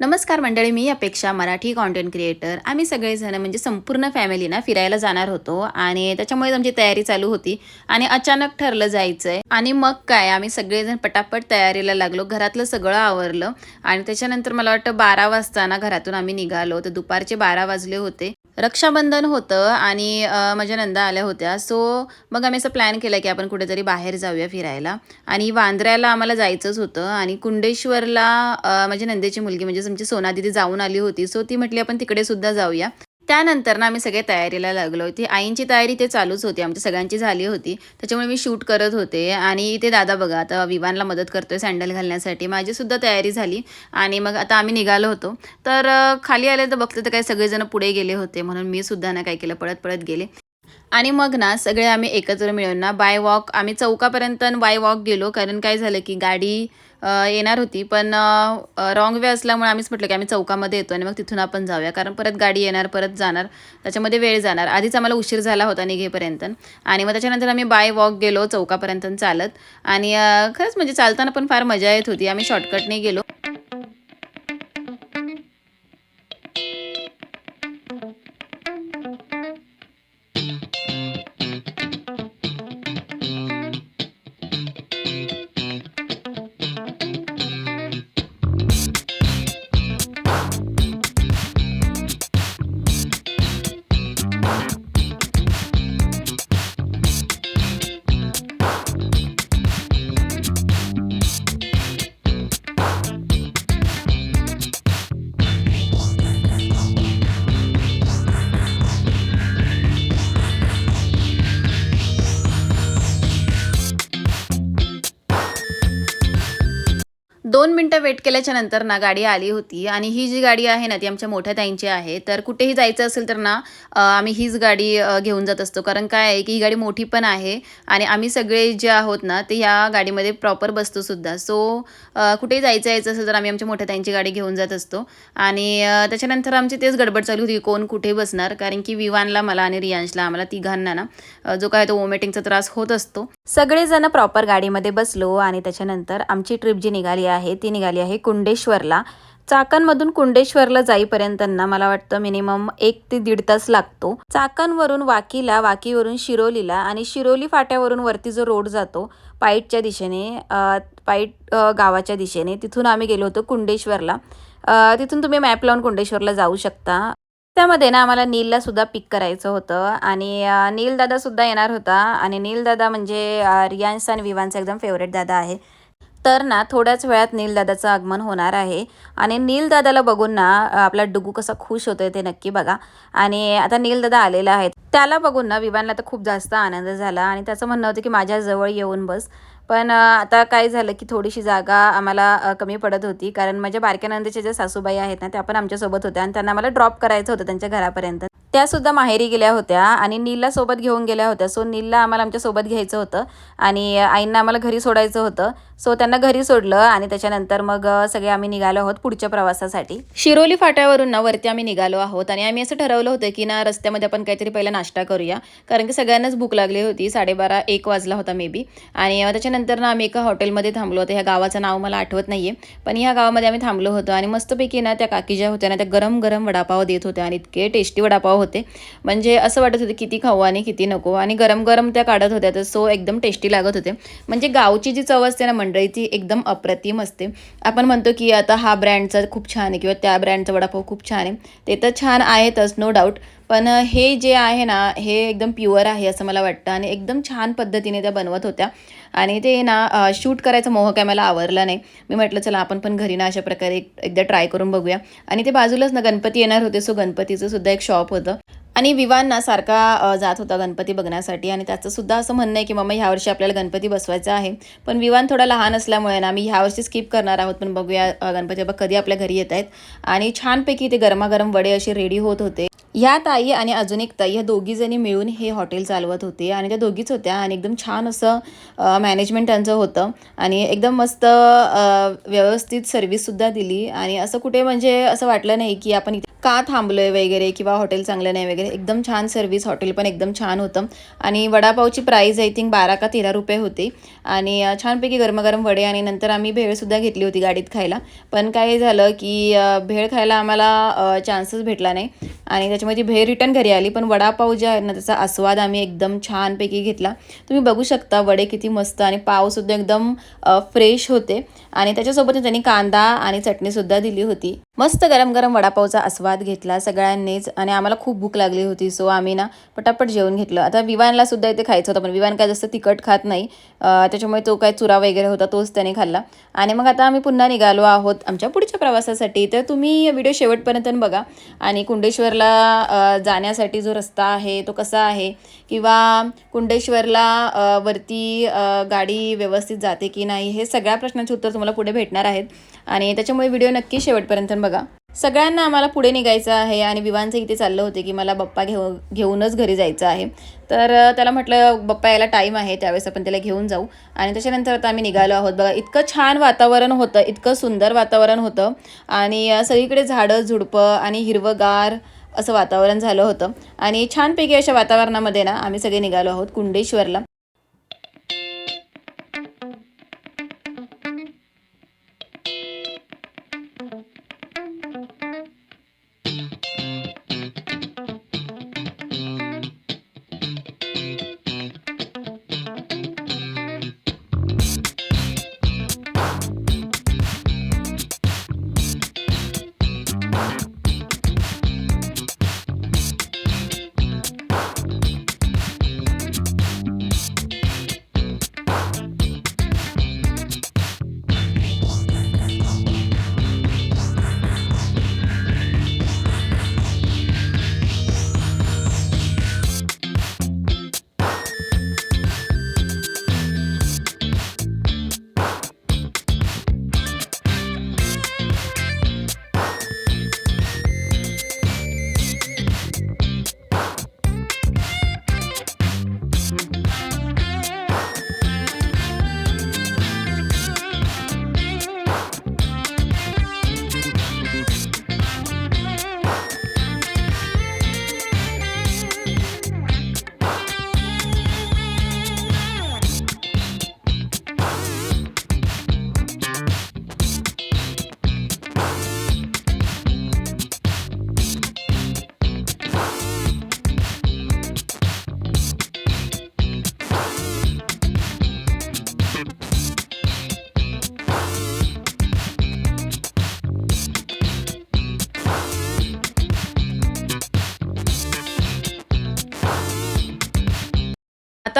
नमस्कार मंडळी मी अपेक्षा मराठी कॉन्टेंट क्रिएटर आम्ही सगळेजण म्हणजे संपूर्ण फॅमिली ना फिरायला जाणार होतो आणि त्याच्यामुळे आमची तयारी चालू होती आणि अचानक ठरलं जायचंय. आणि मग काय आम्ही सगळेजण पटापट तयारीला लागलो घरातलं सगळं आवरलं आणि त्याच्यानंतर मला वाटतं बारा वाजता ना घरातून आम्ही निघालो. तर दुपारचे बारा वाजले होते. रक्षाबंधन होतं आणि माझ्या नंदा आल्या होत्या. सो मग आम्ही असं प्लॅन केलं की आपण कुठेतरी बाहेर जाऊया फिरायला. आणि वांद्र्याला आम्हाला जायचंच होतं आणि कुंडेश्वरला अं, माझ्या नंदेची मुलगी म्हणजे आमची सोना दिदी जाऊन आली होती. सो ती म्हटली आपण तिकडे सुद्धा जाऊया. त्यानंतर ना आम्ही सगळे तयारीला लागलो. होती आईंची तयारी ते चालूच होती. आमच्या सगळ्यांची झाली होती. त्याच्यामुळे मी शूट करत होते. आणि ते दादा बघा आता विवानला मदत करतोय सँडल घालण्यासाठी. माझीसुद्धा तयारी झाली. आणि मग आता आम्ही निघालो होतो. तर खाली आले तर बघते तर काही सगळेजण पुढे गेले होते म्हणून मी सुद्धा ना काय केलं पळत पळत गेले. आणि मग ना सगळे आम्ही एकत्र मिळून ना बाय वॉक आम्ही चौकापर्यंत बाय वॉक गेलो. कारण काय झालं की गाडी येणार होती. पण रॉंग वे असल्यामुळे आम्हीच म्हटलं की आम्ही चौकामध्ये येतो आणि मग तिथून आपण जाऊया. कारण परत गाडी येणार परत जाणार. त्याच्यामध्ये वेळ जाणार. आधीच आम्हाला उशीर झाला होता निघेपर्यंत. आणि मग त्याच्यानंतर आम्ही बाय वॉक गेलो चौकापर्यंत चालत. आणि खरंच म्हणजे चालताना पण फार मजा येत होती. आम्ही शॉर्टकटने गेलो. दोन मिनटं वेट केल्याच्यानंतर ना गाडी आली होती. आणि ही जी गाडी आहे ना ती आमच्या मोठ्या ताईंची आहे. तर कुठेही जायचं असेल तर ना आम्ही हीच गाडी घेऊन जात असतो. कारण काय आहे की ही गाडी मोठी पण आहे आणि आम्ही सगळे जे आहोत ना ते ह्या गाडीमध्ये प्रॉपर बसतो सुद्धा. सो कुठेही जायचं यायचं असेल तर आम्ही आमच्या मोठ्या ताईंची गाडी घेऊन जात असतो. आणि त्याच्यानंतर आमची तेच गडबड चालू होती कोण कुठे बसणार. कारण की विवानला मला आणि रियांशला आम्हाला तिघांना ना जो काय तो वोमिटिंगचा त्रास होत असतो. सगळेजण प्रॉपर गाडीमध्ये बसलो आणि त्याच्यानंतर आमची ट्रिप जी निघाली आहे ती निघाली आहे कुंडेश्वरला. चाकणमधून कुंडेश्वरला जाईपर्यंतना मला वाटतं मिनिमम एक ते दीड तास लागतो. चाकणवरून वाकीला वाकीवरून शिरोलीला आणि शिरोली फाट्यावरून वरती जो रोड जातो पाईटच्या दिशेने पाईट गावाच्या दिशेने तिथून आम्ही गेलो होतो कुंडेश्वरला. तिथून तुम्ही मॅप लावून कुंडेश्वरला जाऊ शकता. त्यामध्ये ना आम्हाला नीलला सुद्धा पिक करायचं होतं आणि नील दादा सुद्धा येणार होता आणि नील दादा म्हणजे अ, रियांश आणि विवांचा एकदम फेवरेट दादा आहे. तर ना थोड्याच वेळात नीलदादाचं आगमन होणार आहे. आणि नीलदादाला बघून ना आपला डुगू कसा खुश होतोय ते नक्की बघा. आणि आता नीलदादा आलेला आहे. त्याला बघून ना विवानला तर खूप जास्त आनंद झाला. आणि त्याचं म्हणणं होतं की माझ्याजवळ येऊन बस. पण आता काय झालं की थोडीशी जागा आम्हाला कमी पडत होती. कारण माझ्या बारक्या जे ज्या सासूबाई आहेत ना त्या पण आमच्यासोबत होत्या. आणि त्यांना मला ड्रॉप करायचं होतं त्यांच्या घरापर्यंत. त्यासुद्धा माहेरी गेल्या होत्या आणि नीलला सोबत घेऊन गेल्या होत्या. सो नीलला आम्हाला आमच्यासोबत घ्यायचं होतं आणि आईंना आम्हाला घरी सोडायचं होतं. सो त्यांना घरी सोडलं आणि त्याच्यानंतर मग सगळे आम्ही निघालो आहोत पुढच्या प्रवासासाठी. शिरोली फाट्यावरून ना वरती आम्ही निघालो आहोत आणि आम्ही असं ठरवलं होतं की ना रस्त्यामध्ये आपण काहीतरी पहिला नाश्ता करूया. कारण की सगळ्यांनाच भूक लागली होती. साडेबारा एक वाजला होता मे बी आणि त्याच्यानंतर ना आम्ही एका हॉटेलमध्ये थांबलो होतो. ह्या गावाचं नाव मला आठवत नाही आहे पण ह्या गावामध्ये आम्ही थांबलो होतो आणि मस्तपैकी ना त्या काकी ज्या होत्या ना त्या गरम गरम वडापाव देत होत्या आणि इतके टेस्टी वडापाव होते. म्हणजे असं वाटत होते किती खाऊ आणि किती नको. आणि गरम गरम त्या काढत होत्या तर सो एकदम टेस्टी लागत होते. म्हणजे गावची जी चव असते ना मंडळी ती एकदम अप्रतिम असते. आपण म्हणतो की आता हा ब्रँडचा खूप छान आहे किंवा त्या ब्रँडचा वडापाव खूप छान आहे. ते तर छान आहेतच नो डाऊट पण हे जे आहे ना हे एकदम प्युअर आहे असं मला वाटतं आणि एकदम छान पद्धतीने त्या बनवत होत्या. आणि ते ना शूट करायचा मोह काय मला आवरला नाही. मी म्हटलं चला आपण पण घरी ना अशा प्रकारे एक- एकदा ट्राय करून बघूया. आणि ते बाजूलाच ना गणपती येणार होते सो गणपतीचं सुद्धा एक शॉप होतं. आणि विवान ना सारखा जात होता गणपती बघण्यासाठी आणि त्याचं सुद्धा असं म्हणणं आहे की मम्मा ह्यावर्षी आपल्याला गणपती बसवायचा आहे. पण विवान थोडा लहान असल्यामुळे ना मी ह्यावर्षी स्किप करणार आहोत पण बघूया गणपती बाबा कधी आपल्या घरी येत आहेत आणि छानपैकी ते गरमागरम वडे असे रेडी होत होते. ह्या ताई आणि अजून एक ताई ह्या दोघी जणी मिळून हे हॉटेल चालवत होते आणि त्या दोघीच होत्या आणि एकदम छान असं मॅनेजमेंट त्यांचं होतं. आणि एकदम मस्त व्यवस्थित सर्विससुद्धा दिली. आणि असं कुठे म्हणजे असं वाटलं नाही की आपण इथे का आहे वगैरे किंवा हॉटेल चांगलं नाही वगैरे. एकदम छान सर्विस हॉटेल पण एकदम छान होतं. आणि वडापावची प्राईज आय थिंक बारा का तेरा रुपये होती. आणि छानपैकी गरमागरम वडे आणि नंतर आम्ही भेळसुद्धा घेतली होती गाडीत खायला. पण काय झालं की भेळ खायला आम्हाला चान्सच भेटला नाही. आणि त्याच्यामुळे ती भेळ रिटर्न घरी आली पण वडापाव जे आहे ना त्याचा आस्वाद आम्ही एकदम छानपैकी घेतला. तुम्ही बघू शकता वडे किती मस्त आणि पावसुद्धा एकदम फ्रेश होते. आणि त्याच्यासोबत त्यांनी कांदा आणि चटणीसुद्धा दिली होती. मस्त गरम गरम वडापावचा आस्वाद घेतला सगळ्यांनीच आणि आम्हाला खूप भूक लागली होती सो आम्ही ना पटापट जेवण घेतलं. आता विवानला सुद्धा इथे खायचं होतं पण विवान काय जास्त तिखट खात नाही. त्याच्यामुळे तो काय चुरा वगैरे होता तोच त्याने खाल्ला. आणि मग आता आम्ही पुन्हा निघालो आहोत आमच्या पुढच्या प्रवासासाठी. तर तुम्ही व्हिडिओ शेवटपर्यंत बघा. आणि कुंडेश्वरला जाण्यासाठी जो रस्ता आहे तो कसा आहे? किंवा कुंडेश्वरला वरती गाडी व्यवस्थित जाते की नाही? हे सगळ्या प्रश्नांचे उत्तर तुम्हाला पुढे भेटणार आहेत. आणि त्याच्यामुळे व्हिडिओ नक्की शेवटपर्यंत बघा. सगळ्यांना आम्हाला पुढे निघायचं आहे आणि विवांचं इथे चाललं होते की मला बप्पा घेऊ घेऊनच घरी जायचं आहे. तर त्याला म्हटलं बप्पा यायला टाईम आहे. त्यावेळेस आपण त्याला घेऊन जाऊ. आणि त्याच्यानंतर आता आम्ही निघालो आहोत. बघा इतकं छान वातावरण होतं इतकं सुंदर वातावरण होतं. आणि सगळीकडे झाडं झुडपं आणि हिरवंगार असं वातावरण झालं होतं. आणि छानपैकी अशा वातावरणामध्ये ना आम्ही सगळे निघालो आहोत कुंडेश्वरला.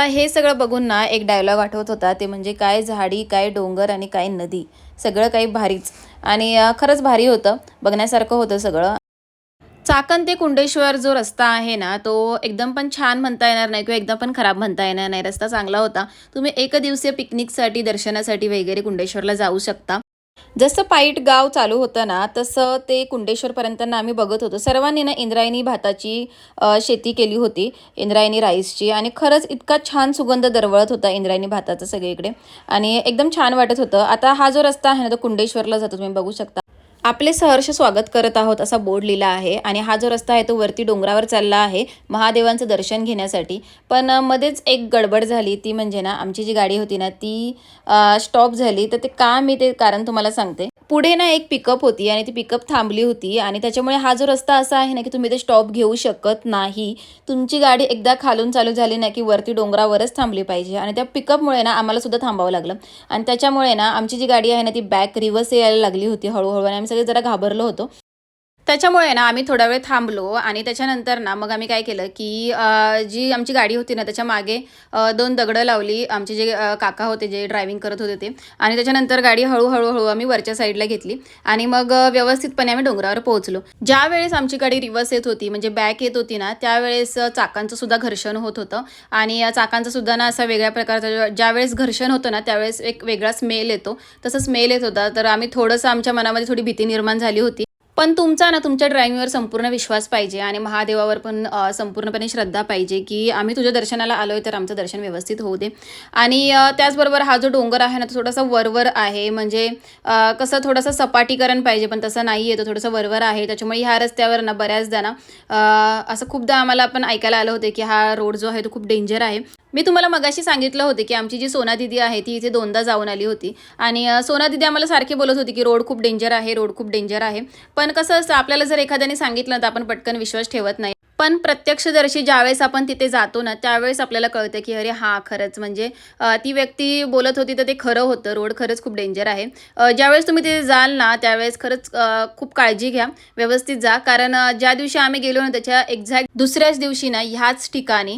आता हे सगळं बघून ना एक डायलॉग आठवत होता. ते म्हणजे काय झाडी काय डोंगर आणि काय नदी सगळं काही भारीच. आणि खरंच भारी होतं. बघण्यासारखं होतं सगळं. चाकण ते कुंडेश्वर जो रस्ता आहे ना तो एकदम पण छान म्हणता येणार नाही किंवा एकदम पण खराब म्हणता येणार नाही. रस्ता चांगला होता. तुम्ही एक दिवसीय पिकनिकसाठी दर्शनासाठी वगैरे कुंडेश्वरला जाऊ शकता. जसं पाईट गाव चालू होतं ना तसं ते कुंडेश्वरपर्यंतना आम्ही बघत होतो. सर्वांनी ना इंद्रायणी भाताची शेती केली होती इंद्रायणी राईसची. आणि खरंच इतका छान सुगंध दरवळत होता इंद्रायणी भाताचा सगळीकडे. आणि एकदम छान वाटत होतं. आता हा जो रस्ता आहे ना तो कुंडेश्वरला जातो तुम्ही बघू शकता. आपले सहर्ष स्वागत करत आहोत असा बोर्ड लिहिला आहे. आणि हा जो रस्ता आहे तो वरती डोंगरावर चालला आहे महादेवांचं दर्शन घेण्यासाठी. पण मध्येच एक गडबड झाली. ती म्हणजे ना आमची जी गाडी होती ना ती स्टॉप झाली. तर ते का मी ते कारण तुम्हाला सांगते. पुढे ना एक पिकअप होती आणि ती पिकअप थांबली होती आणि त्याच्यामुळे हा जो रस्ता असा आहे ना की तुम्ही ते स्टॉप घेऊ शकत नाही. तुमची गाडी एकदा खालून चालू झाली ना की वरती डोंगरावरच थांबली पाहिजे. आणि त्या पिकअपमुळे ना आम्हाला सुद्धा थांबावं लागलं. आणि त्याच्यामुळे ना आमची जी गाडी आहे ना ती बॅक रिव्हर्स यायला लागली होती हळूहळू. आणि आम्ही सगळे जरा घाबरलो होतो. त्याच्यामुळे ना आम्ही थोडा वेळ थांबलो आणि त्याच्यानंतर ना मग आम्ही काय केलं की जी आमची गाडी होती ना त्याच्यामागे दोन दगडं लावली. आमचे जे काका होते जे ड्रायव्हिंग करत होते ते. आणि त्याच्यानंतर गाडी हळूहळू हळू आम्ही वरच्या साईडला घेतली. आणि मग व्यवस्थितपणे आम्ही डोंगरावर पोहोचलो. ज्या वेळेस आमची गाडी रिव्हर्स येत होती म्हणजे बॅक येत होती ना त्यावेळेस चाकांचं सुद्धा घर्षण होत होतं. आणि या चाकांचं सुद्धा ना असा वेगळ्या प्रकारचा ज्यावेळेस घर्षण होतं ना त्यावेळेस एक वेगळा स्मेल येतो. तसं स्मेल येत होता. तर आम्ही थोडंसं आमच्या मनामध्ये थोडी भीती निर्माण झाली होती. पण तुमचा ना तुमच्या ड्रायव्हिंगवर संपूर्ण विश्वास पाहिजे आणि महादेवावर पण संपूर्णपणे श्रद्धा पाहिजे की आम्ही तुझ्या दर्शनाला आलो आहे तर आमचं दर्शन व्यवस्थित होऊ दे. आणि त्याचबरोबर हा जो डोंगर आहे ना तो थोडासा वरवर आहे. म्हणजे कसं थोडंसं सपाटीकरण पाहिजे पण तसं नाही आहे. तो थोडंसं वरवर आहे. त्याच्यामुळे ह्या रस्त्यावर ना बऱ्याचदा ना असं खूपदा आम्हाला पण ऐकायला आलं होतं की हा रोड जो आहे तो खूप डेंजर आहे. मी तुम्हाला मगाशी सांगितलं होते की आमची जी सोना दिदी आहे ती इथे दोनदा जाऊन आली होती. आणि सोना दिदी आम्हाला सारखी बोलत होती की रोड खूप डेंजर आहे रोड खूप डेंजर आहे. पण कसं असतं आपल्याला जर एखाद्याने सांगितलं तर आपण पटकन विश्वास ठेवत नाही. पण प्रत्यक्षदर्शी ज्यावेळेस आपण तिथे जातो ना त्यावेळेस आपल्याला कळतं की अरे हा खरंच म्हणजे ती व्यक्ती बोलत होती तर ते खरं होतं. रोड खरंच खूप डेंजर आहे. ज्यावेळेस तुम्ही तिथे जाल ना त्यावेळेस खरंच खूप काळजी घ्या. व्यवस्थित जा. कारण ज्या दिवशी आम्ही गेलो ना त्याच्या एक्झॅक्ट दुसऱ्याच दिवशी ना ह्याच ठिकाणी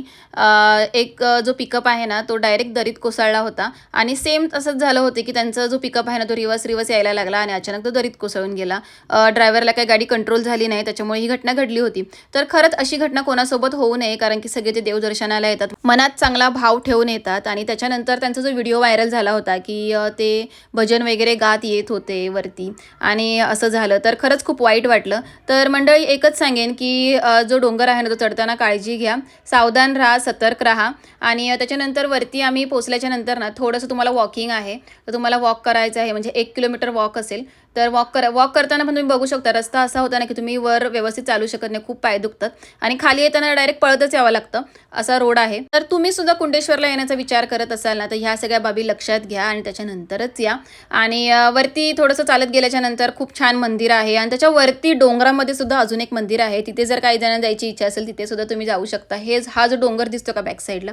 एक जो पिकअप आहे ना तो डायरेक्ट दरीत कोसळला होता. आणि सेम तसंच झालं होतं की त्यांचा जो पिकअप आहे ना तो रिवर्स रिवर्स यायला लागला आणि अचानक तो दरीत कोसळून गेला. ड्रायव्हरला काही गाडी कंट्रोल झाली नाही त्याच्यामुळे ही घटना घडली होती. तर खरंच अशी अशी घटना कोणासोबत होऊ नये कारण की सगळे ते देवदर्शनाला येतात मनात चांगला भाव ठेवून येतात. आणि त्याच्यानंतर त्यांचा जो व्हिडिओ व्हायरल झाला होता की ते भजन वगैरे गात येत होते वरती. आणि असं झालं. तर खरंच खूप वाईट वाटलं. तर मंडळी एकच सांगेन की जो डोंगर आहे ना तो चढताना काळजी घ्या. सावधान राहा सतर्क राहा. आणि त्याच्यानंतर वरती आम्ही पोचल्याच्या नंतर ना थोडंसं तुम्हाला वॉकिंग आहे. तर तुम्हाला वॉक करायचं आहे म्हणजे एक किलोमीटर वॉक असेल. तर वॉक करा वॉक करताना पण तुम्ही बघू शकता रस्ता असा होता ना की तुम्ही वर व्यवस्थित चालू शकत नाही खूप पाय दुखतात. आणि खाली येताना डायरेक्ट पळतच यावं लागतं असा रोड आहे. तर तुम्ही सुद्धा कुंडेश्वरला येण्याचा विचार करत असाल ना तर ह्या सगळ्या बाबी लक्षात घ्या आणि त्याच्यानंतरच या. आणि वरती थोडंसं चालत गेल्याच्यानंतर खूप छान मंदिर आहे आणि त्याच्यावरती डोंगरामध्ये सुद्धा अजून एक मंदिर आहे. तिथे जर काही जण जायची इच्छा असेल तिथे सुद्धा तुम्ही जाऊ शकता. हे हा जो डोंगर दिसतो का बॅक साईडला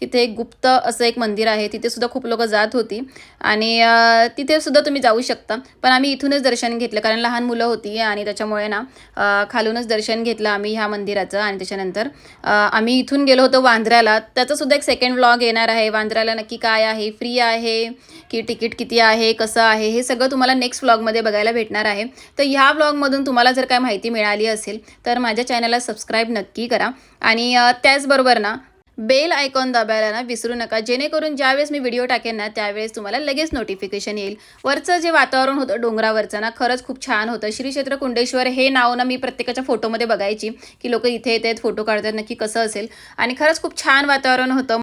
तिथे एक गुप्त असं एक मंदिर आहे. तिथे सुद्धा खूप लोक जात होती. आणि तिथे सुद्धा तुम्ही जाऊ शकता. पण आम्ही इथूनच दर्शन घेतलं. कारण लहान मुलं होती आणि त्याच्यामुळे ना खालूनच दर्शन घेतलं आम्ही ह्या मंदिराचं आणि त्याच्यानंतर आम्ही इथून गेलो होतो वांद्र्याला. त्याचंसुद्धा एक सेकंड व्लॉग येणार आहे. वांद्र्याला नक्की काय आहे? फ्री आहे? की तिकीट किती आहे? कसं आहे? हे सगळं तुम्हाला नेक्स्ट व्लॉगमध्ये बघायला भेटणार आहे. तर ह्या व्लॉगमधून तुम्हाला जर काय माहिती मिळाली असेल तर माझ्या चॅनलला सबस्क्राईब नक्की करा. आणि त्याचबरोबर ना बेल आयकॉन दाबायला ना विसरू नका. जेणेकरून ज्यावेळेस मी व्हिडिओ टाकेन ना त्यावेळेस तुम्हाला लगेच नोटिफिकेशन येईल. वरचं जे वातावरण होतं डोंगरावरचं ना खरंच खूप छान होतं. श्री क्षेत्र कुंडेश्वर हे नाव ना मी प्रत्येकाच्या फोटोमध्ये बघायची की लोक इथे येत आहेत फोटो काढतात नक्की कसं असेल. आणि खरंच खूप छान वातावरण होतं.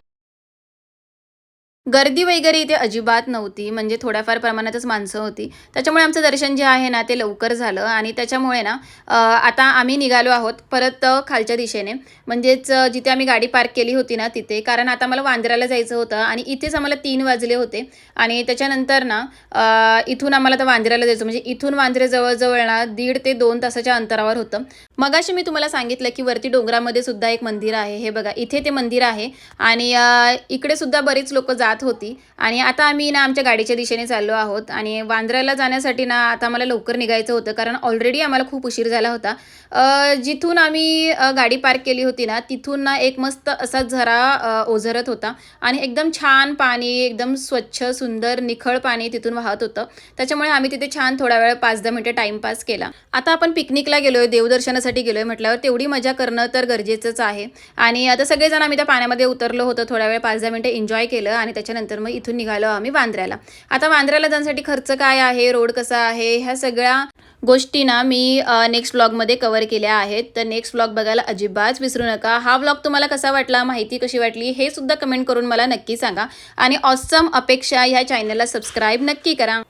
गर्दी वगैरे इथे अजिबात नव्हती. म्हणजे थोड्याफार प्रमाणातच माणसं होती. त्याच्यामुळे आमचं दर्शन जे आहे ना ते लवकर झालं. आणि त्याच्यामुळे ना आता आम्ही निघालो आहोत परत खालच्या दिशेने. म्हणजेच जिथे आम्ही गाडी पार्क केली होती ना तिथे. कारण आता मला वांद्र्याला जायचं होतं आणि इथेच आम्हाला तीन वाजले होते. आणि त्याच्यानंतर ना इथून आम्हाला तर वांद्र्याला जायचं. म्हणजे इथून वांद्रे जवळजवळ ना दीड ते दोन तासाच्या अंतरावर होतं. मगाशी मी तुम्हाला सांगितलं की वरती डोंगरामध्ये सुद्धा एक मंदिर आहे. हे बघा इथे ते मंदिर आहे. आणि इकडे सुद्धा बरीच लोक जात होती. आणि आता आम्ही ना आमच्या गाडीच्या दिशेने चाललो आहोत. आणि वांद्र्याला जाण्यासाठी ना आता आम्हाला लवकर निघायचं होतं. कारण ऑलरेडी आम्हाला खूप उशीर झाला होता. जिथून आम्ही गाडी पार्क केली होती ना तिथून ना एक मस्त असा झरा ओझरत होता. आणि एकदम छान पाणी एकदम स्वच्छ सुंदर निखळ पाणी तिथून वाहत होतं. त्याच्यामुळे आम्ही तिथे छान थोडा वेळ पाच दहा मिनटं टाईमपास केला. आता आपण पिकनिकला गेलोय देवदर्शनासाठी गेलोय म्हटल्यावर तेवढी मजा करणं तर गरजेचंच आहे. आणि आता सगळेजण आम्ही त्या पाण्यामध्ये उतरलो होतो थोडा वेळ पाच दहा मिनटं एन्जॉय केलं आणि त्याच्यानंतर मग इथून निघालो आम्ही वांद्र्याला. आता वांद्र्याला जाण्यासाठी खर्च काय आहे? रोड कसा आहे? ह्या सगळ्या गोष्टी ना मी नेक्स्ट ब्लॉगमध्ये कवर केल्या आहेत. तर नेक्स्ट ब्लॉग बघायला अजिबात विसरू नका. हा ब्लॉग तुम्हाला कसा वाटला? माहिती कशी वाटली? हे सुद्धा कमेंट करून मला नक्की सांगा. आणि ऑसम अपेक्षा ह्या चॅनलला सबस्क्राईब नक्की करा.